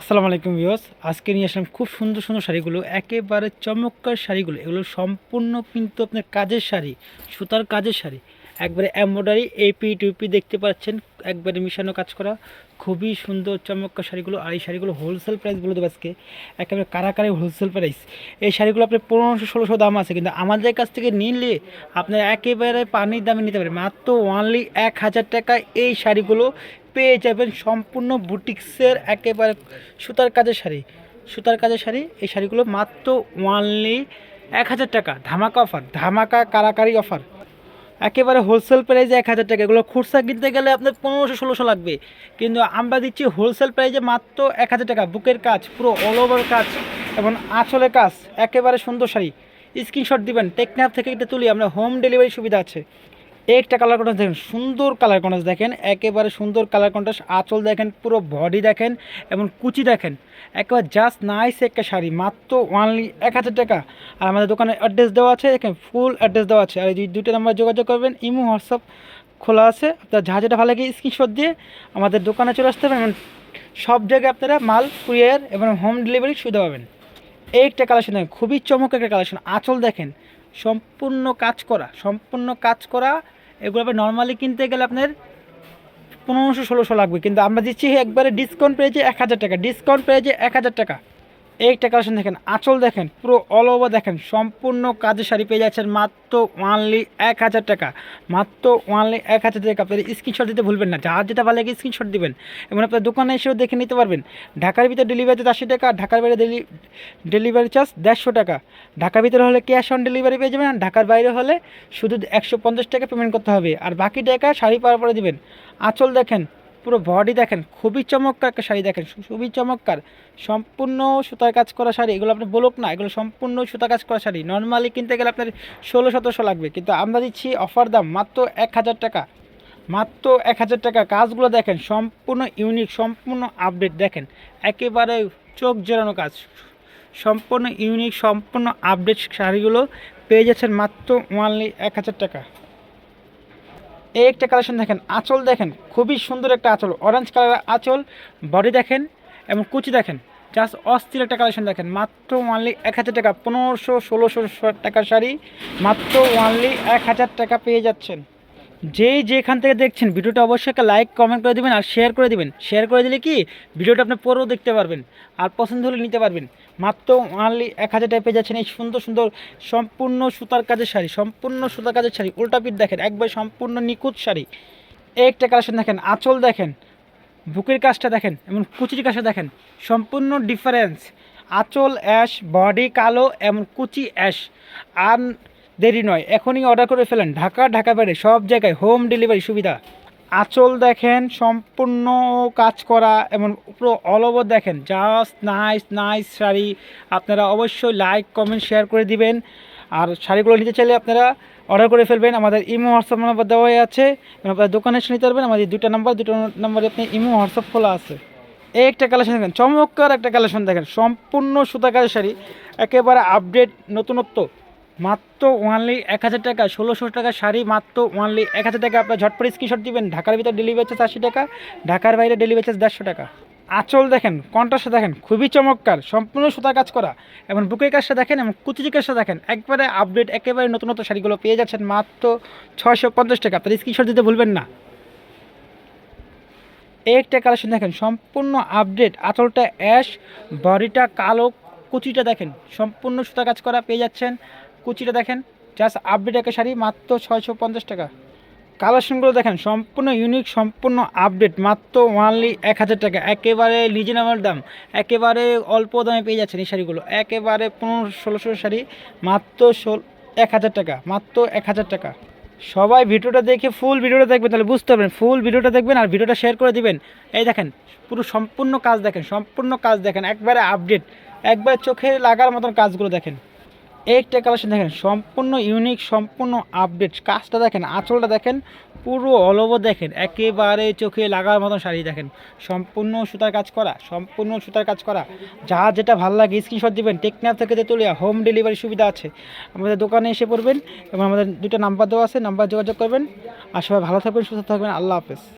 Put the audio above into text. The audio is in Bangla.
আসসালামু আলাইকুম ভিউয়ার্স। আজকে নিয়ে আসলাম খুব সুন্দর সুন্দর শাড়িগুলো, একেবারে চমৎকার শাড়িগুলো। এগুলো সম্পূর্ণ কিন্তু আপনার কাজের শাড়ি, সুতার কাজের শাড়ি। একবারে এমব্রয়ডারি এপি টুপি দেখতে পাচ্ছেন, একবারে মিশানো কাজ করা। খুবই সুন্দর, চমৎকার শাড়িগুলো আর এই শাড়িগুলো হোলসেল প্রাইস বলে দেবো আজকে। একেবারে কারাকারি হোলসেল প্রাইস এই শাড়িগুলো আপনার পনেরোশো, ষোলোশো দাম আছে, কিন্তু আমাদের কাছ থেকে নিলে আপনার একেবারে পানির দামে নিতে পারেন। মাত্র ওয়ানলি এক হাজার টাকা এই শাড়িগুলো পেয়ে যাবেন সম্পূর্ণ বুটিক্সের একেবারে সুতার কাজের শাড়ি। সুতার কাজের শাড়ি, এই শাড়িগুলো মাত্র ওয়ানলি এক হাজার টাকা। ধামাকা অফার ধামাকা কারাকারি অফার একেবারে হোলসেল প্রাইসে এক হাজার টাকা। এগুলো খুরসা কিনতে গেলে আপনার পনেরোশো, ষোলোশো লাগবে। কিন্তু আমরা দিচ্ছি হোলসেল প্রাইসে মাত্র এক হাজার টাকা। বুকের কাজ, পুরো অল ওভার কাজ এবং আঁচলের কাজ, একেবারে সুন্দর শাড়ি। স্ক্রিনশট দিবেন, টেকনাফ থেকে এটা তুলি, আমরা হোম ডেলিভারি সুবিধা আছে। একটা কালার কন্ট্রাস্ট দেখেন, সুন্দর কালার কন্ট্রাস্ট দেখেন, একেবারে সুন্দর কালার কন্ট্রাস্ট আঁচল দেখেন, পুরো বডি দেখেন এবং কুচি দেখেন। একেবারে জাস্ট নাইস একটা শাড়ি, মাত্র ওয়ানলি এক হাজার টাকা। আর আমাদের দোকানে অ্যাড্রেস দেওয়া আছে এখানে ফুল অ্যাড্রেস দেওয়া আছে। আর এই দুটো নাম্বার যোগাযোগ করবেন, ইমো হোয়াটসঅ্যাপ খোলা আছে। আপনার যা যেটা ভালো লাগে স্ক্রিনশট দিয়ে আমাদের দোকানে চলে আসতে পারেন। সব জায়গায় আপনারা মাল, কুরিয়ার এবং হোম ডেলিভারি সুবিধা পাবেন। এই একটা কালেকশন দেখেন, খুবই চমক একটা কালেকশন আঁচল দেখেন সম্পূর্ণ কাজ করা, সম্পূর্ণ কাজ করা, এগুলো আপনি নর্মালি কিনতে গেলে আপনার পনেরোশো, ষোলোশো লাগবে। কিন্তু আমরা দিচ্ছি একবারে ডিসকাউন্ট পেয়েছি এক হাজার টাকা। ডিসকাউন্ট পেয়েছি এক হাজার টাকা। একটা কালেকশন দেখেন, আঁচল দেখেন, পুরো অল ওভার দেখেন, সম্পূর্ণ কাজের শাড়ি পেয়ে যাচ্ছেন মাত্র ওয়ানলি এক হাজার টাকা। মাত্র ওয়ানলি এক হাজার টাকা। আপনার স্ক্রিনশট দিতে ভুলবেন না, যার যেটা ভালো লাগে স্ক্রিনশট দিবেন। এবং আপনার দোকানে এসেও দেখে নিতে পারবেন, ঢাকার ভিতরে ডেলিভারি চার্জ আশি টাকা, ঢাকার বাইরে ডেলিভারি চার্জ দেড়শো টাকা। ঢাকার ভিতরে হলে ক্যাশ অন ডেলিভারি পেয়ে যাবেন, আর ঢাকার বাইরে হলে শুধু একশো পঞ্চাশ টাকা পেমেন্ট করতে হবে। আর বাকি টাকা শাড়ি পাওয়ার পরে দেবেন। আঁচল দেখেন পুরো বডি দেখেন, খুবই চমৎকার একটা শাড়ি দেখেন, খুবই চমৎকার। সম্পূর্ণ সুতার কাজ করা শাড়ি, এগুলো আপনি বলুক না, এগুলো সম্পূর্ণ সুতা কাজ করা শাড়ি। নর্মালি কিনতে গেলে আপনার ষোলো সতেরোশো লাগবে, কিন্তু আমরা দিচ্ছি অফার দাম মাত্র এক হাজার টাকা। মাত্র এক হাজার টাকা। কাজগুলো দেখেন, সম্পূর্ণ ইউনিক সম্পূর্ণ আপডেট দেখেন। একেবারে চোখ জেরানো কাজ। সম্পূর্ণ ইউনিক সম্পূর্ণ আপডেট শাড়িগুলো পেয়ে যাচ্ছেন মাত্র ওয়ানলি এক হাজার টাকা। এই একটা কালেকশন দেখেন, আঁচল দেখেন, খুবই সুন্দর একটা আঁচল অরেঞ্জ কালারের আঁচল বডি দেখেন এবং কুচি দেখেন জাস্ট অস্থির একটা কালেকশন দেখেন, মাত্র ওয়ানলি এক হাজার টাকা, পনেরোশো, ষোলোশো টাকা শাড়ি, মাত্র ওয়ানলি এক হাজার টাকা পেয়ে যাচ্ছেন। যেই যেখান থেকে দেখছেন, ভিডিওটা অবশ্যই একটা লাইক কমেন্ট করে দিবেন আর শেয়ার করে দিবেন। শেয়ার করে দিলে কি, ভিডিওটা আপনি পরেও দেখতে পারবেন আর পছন্দ হলে নিতে পারবেন। মাত্র অনলি এক হাজার টাকা পেয়ে যাচ্ছেন এই সুন্দর সুন্দর, সম্পূর্ণ সুতার কাজের শাড়ি, সম্পূর্ণ সুতার কাজের শাড়ি, উল্টা পিঠ দেখেন, একবার সম্পূর্ণ নিখুঁত শাড়ি। একটা কালেকশন দেখেন, আঁচল দেখেন, বুকের কাজটা দেখেন, এবং কুচির কাজটা দেখেন, সম্পূর্ণ ডিফারেন্স আঁচল অ্যাশ বডি কালো, এবং কুচি অ্যাশ আর দেরি নয়, এখনই অর্ডার করে ফেলেন। ঢাকা ঢাকা বাইরে, সব জায়গায় হোম ডেলিভারি সুবিধা। আঁচল দেখেন, সম্পূর্ণ কাজ করা, এবং পুরো অল ওভার দেখেন। Just nice nice sari. আপনারা অবশ্যই লাইক কমেন্ট শেয়ার করে দিবেন। আর শাড়িগুলো নিতে চাইলে আপনারা অর্ডার করে ফেলবেন। আমাদের ইমো হোয়াটসঅ্যাপ নাম্বার দেওয়াই আছে। আপনারা দোকানে এসে নিতে পারবেন। আমাদের দুটো নাম্বার দুটো নাম্বারে আপনি ইমো হোয়াটসঅ্যাপ খোলা আছে। এই একটা কালেকশন দেখেন, চমৎকার একটা কালেকশন দেখেন। সম্পূর্ণ সুতা শাড়ি। একেবারে আপডেট নতুনত্ব। মাত্র ওয়ানলি এক হাজার টাকা, ষোলোশো টাকা শাড়ি, মাত্র ওয়ানলি এক হাজার টাকা। আপনার ঝটপট স্ক্রিনশট দিবেন, ঢাকার ভিতরে ডেলিভারি চার্জ আশি টাকা, ঢাকার বাইরে ডেলিভারি চার্জ দেড়শো টাকা। আঁচল দেখেন কন্ট্রাস্ট দেখেন, খুবই চমৎকার, সম্পূর্ণ সুতার কাজ করা। এবং বুকের কাজটা দেখেন এবং কুচি কাজটা দেখেন, একবারে আপডেট একেবারে নতুন নতুন শাড়িগুলো পেয়ে যাচ্ছেন মাত্র ছয়শো পঞ্চাশ টাকা। আপনার স্ক্রিনশট দিতে ভুলবেন না। একটা কালেকশন দেখেন, সম্পূর্ণ আপডেট আঁচলটা অ্যাশ বডিটা কালো, কুচিটা দেখেন, সম্পূর্ণ সুতা কাজ করা পেয়ে যাচ্ছেন। কুচিটা দেখেন জাস্ট আপডেট একটা শাড়ি মাত্র ছয়শো পঞ্চাশ টাকা। কালেকশনগুলো দেখেন, সম্পূর্ণ ইউনিক সম্পূর্ণ আপডেট মাত্র ওয়ানলি এক হাজার টাকা। একেবারে রিজনেবল দাম, একেবারে অল্প দামে পেয়ে যাচ্ছেন এই শাড়িগুলো। একেবারে পনেরো, ষোলোশো শাড়ি, মাত্র ষোল, এক হাজার টাকা, মাত্র এক হাজার টাকা। সবাই ভিডিওটা দেখে ফুল ভিডিওটা দেখবেন, তাহলে বুঝতে পারবেন। ফুল ভিডিওটা দেখবেন আর ভিডিওটা শেয়ার করে দিবেন। এই দেখেন, পুরো সম্পূর্ণ কাজ দেখেন, সম্পূর্ণ কাজ দেখেন, একবারে আপডেট একবার চোখে লাগার মতন কাজগুলো দেখেন। একটা কালেকশন দেখেন, সম্পূর্ণ ইউনিক সম্পূর্ণ আপডেট কাজটা দেখেন, আঁচলটা দেখেন, পুরো অল দেখেন, একেবারে চোখে লাগার মতন শাড়ি দেখেন। সম্পূর্ণ সুতার কাজ করা, সম্পূর্ণ সুতার কাজ করা। যা যেটা ভালো লাগে স্ক্রিনশট দিবেন, টেকনাফ থেকে তেতুলিয়া হোম ডেলিভারি সুবিধা আছে। আমাদের দোকানে এসে পড়বেন এবং আমাদের দুটো নাম্বার দেওয়া আছে নাম্বার যোগাযোগ করবেন। আর সবাই ভালো থাকবেন, সুস্থ থাকবেন, আল্লাহ হাফেজ।